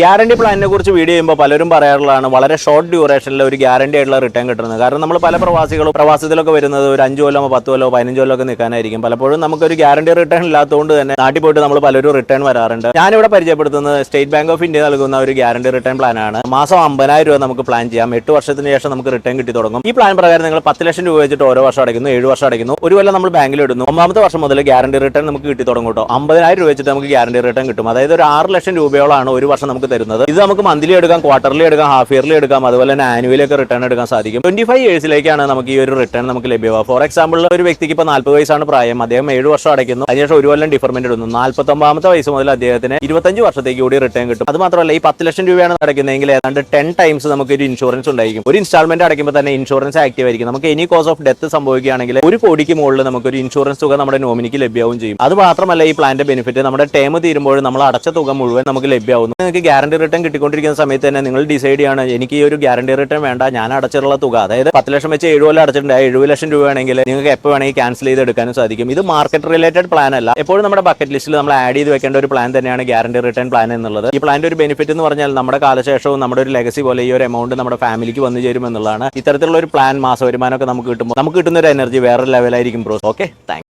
Guarantee പ്ലാനിനെ കുറിച്ച് video ചെയ്യുമ്പോൾ പലരും പറയാറുള്ളതാണ് വളരെ ഷോർട്ട് ഡ്യൂറേഷനിൽ ഒരു ഗ്യാരണ്ടി ആയിട്ടുള്ള റിട്ടേൺ കിട്ടുന്നത്. കാരണം നമ്മൾ പല പ്രവാസികളും പ്രവാസത്തിലൊക്കെ വരുന്നത് ഒരു അഞ്ച് കൊല്ലമോ പത്ത് കൊല്ലമോ പതിനഞ്ച് കൊല്ലമോ ഒക്കെ നിൽക്കാനായിരിക്കും. പലപ്പോഴും നമുക്കൊരു ഗ്യാരണ്ടി റിട്ടേൺ ഇല്ലാത്തതുകൊണ്ട് തന്നെ നാട്ടിൽ പോയിട്ട് നമ്മൾ പലരും റിട്ടേൺ വരാറുണ്ട്. ഞാനിവിടെ പരിചയപ്പെടുത്തുന്നത് സ്റ്റേറ്റ് ബാങ്ക് ഓഫ് ഇന്ത്യ നൽകുന്ന ഒരു ഗ്യാരണ്ടി റിട്ടേൺ പ്ലാനാണ് മാസം അമ്പതിനായിരം രൂപ നമുക്ക് പ്ലാൻ ചെയ്യാം. എട്ട് വർഷത്തിന് ശേഷം നമുക്ക് റിട്ടേൺ കിട്ടി തുടങ്ങും. ഈ പ്ലാൻ പ്രകാരം നിങ്ങൾ പത്ത് ലക്ഷം രൂപ വെച്ചിട്ട് ഓരോ വർഷം അടയ്ക്കുന്നു ഏഴ് വർഷം അടയ്ക്കുന്നു. ഒരു കൊല്ലം നമ്മൾ ബാങ്കിൽ ഇടുന്നു. ഒന്നാമത്തെ വർഷം മുതൽ ഗ്യാരണ്ടി റിട്ടേൺ നമുക്ക് കിട്ടി തുടങ്ങും കേട്ടോ. അമ്പതിനായിരം രൂപ വെച്ചിട്ട് നമുക്ക് ഗ്യാരണ്ടി റിട്ടേൺ കിട്ടും. അതായത് ഒരു ആറ് ലക്ഷം രൂപയോളാണ് ഒരു വർഷം നമുക്ക് തരുന്നത്. ഇത് നമുക്ക് മന്ത്ലി എടുക്കാം ക്വാർട്ടർലി എടുക്കാം ഹാഫ് ഇയർലി എടുക്കാം അതുപോലെ തന്നെ ആനുവലി ഒക്കെ റിട്ടേൺ എടുക്കാൻ സാധിക്കും. ട്വന്റി ഫൈവ് ഇയേഴ്സിലേക്കാണ് നമുക്ക് ഈ ഒരു റിട്ടേൺ നമുക്ക് ലഭ്യമാവുക. ഫോർ എക്സാമ്പിൾ ഒരു വ്യക്തിക്ക് ഇപ്പോൾ നാൽപ്പത് വയസ്സാണ് പ്രായം. അദ്ദേഹം ഏഴ് വർഷം അടയ്ക്കുന്നു. അതിനുശേഷം ഒരു കൊല്ലം ഡിഫർമെന്റ് ഇടുന്നു. നാൽപ്പത്തൊമ്പതാമത്തെ വയസ്സ് മുതൽ അദ്ദേഹത്തിന് ഇരുപത്തഞ്ച് വർഷത്തേക്ക് കൂടി റിട്ടേൺ കിട്ടും. അത് മാത്രമല്ല ഈ പത്ത് ലക്ഷം രൂപയാണ് അടയ്ക്കുന്നതെങ്കിൽ ഏതാണ്ട് ടെൻ ടൈംസ് നമുക്ക് ഒരു ഇൻഷുറൻസ് ഉണ്ടായിരിക്കും. ഒരു ഇൻസ്റ്റാൾമെന്റ് അടയ്ക്കുമ്പോൾ തന്നെ ഇൻഷുറൻസ് ആക്റ്റീവ് ആയിരിക്കും. നമുക്ക് എനി കോസ് ഓഫ് ഡെത്ത് സംഭവിക്കുകയാണെങ്കിൽ ഒരു കോടിക്ക് മുകളിൽ നമുക്ക് ഒരു ഇൻഷുറൻസ് തുക നമ്മുടെ നോമിനിക്ക് ലഭ്യമാവും ചെയ്യും. അത് മാത്രമല്ല ഈ പ്ലാന്റെ ബെനിഫിറ്റ് നമ്മുടെ ടേം തീരുമ്പോൾ നമ്മൾ അടച്ച തുക മുഴുവൻ നമുക്ക് ലഭ്യമാവുന്നു. നിങ്ങൾക്ക് ഗ്യാരണ്ടി റിട്ടേൺ കിട്ടിക്കൊണ്ടിരിക്കുന്ന സമയത്ത് തന്നെ നിങ്ങൾ ഡിസൈഡ് ചെയ്യണം എനിക്ക് ഈ ഒരു ഗ്യാരണ്ടി റിട്ടേൺ വേണ്ട ഞാൻ അടച്ചിട്ടുള്ള തുക. അതായത് പത്ത് ലക്ഷം വെച്ച് ഏഴു കൊല്ലം അടച്ചിട്ടുണ്ട് ആ എഴുപത് ലക്ഷം രൂപയാണെങ്കിൽ നിങ്ങൾക്ക് എപ്പോൾ വേണമെങ്കിൽ ക്യാൻസൽ ചെയ്ത് എടുക്കാനും സാധിക്കും. ഇത് മാർക്കറ്റ് റിലേറ്റഡ് പ്ലാൻ അല്ല. എപ്പോഴും നമ്മുടെ ബക്കറ്റ് ലിസ്റ്റിൽ നമ്മൾ ആഡ് ചെയ്ത് വെക്കേണ്ട ഒരു പ്ലാൻ തന്നെയാണ് ഗ്യാരണ്ടി റിട്ടേൺ പ്ലാൻ എന്നുള്ളത്. ഈ പ്ലാന്റെ ഒരു ബെനിഫിറ്റ് എന്ന് പറഞ്ഞാൽ നമ്മുടെ കാലശേഷവും നമ്മുടെ ഒരു ലെഗസി പോലെ ഈ ഒരു എമൗണ്ട് നമ്മുടെ ഫാമിലിക്ക് വന്നു ചേരും എന്നുള്ളതാണ്. ഇത്തരത്തിലുള്ള ഒരു പ്ലാൻ മാസ വരുമാനമൊക്കെ നമുക്ക് കിട്ടുമ്പോൾ നമുക്ക് കിട്ടുന്ന ഒരു എനർജി വേറെ ലെവലായിരിക്കും ബ്രോസ് ഓക്കെ താങ്ക്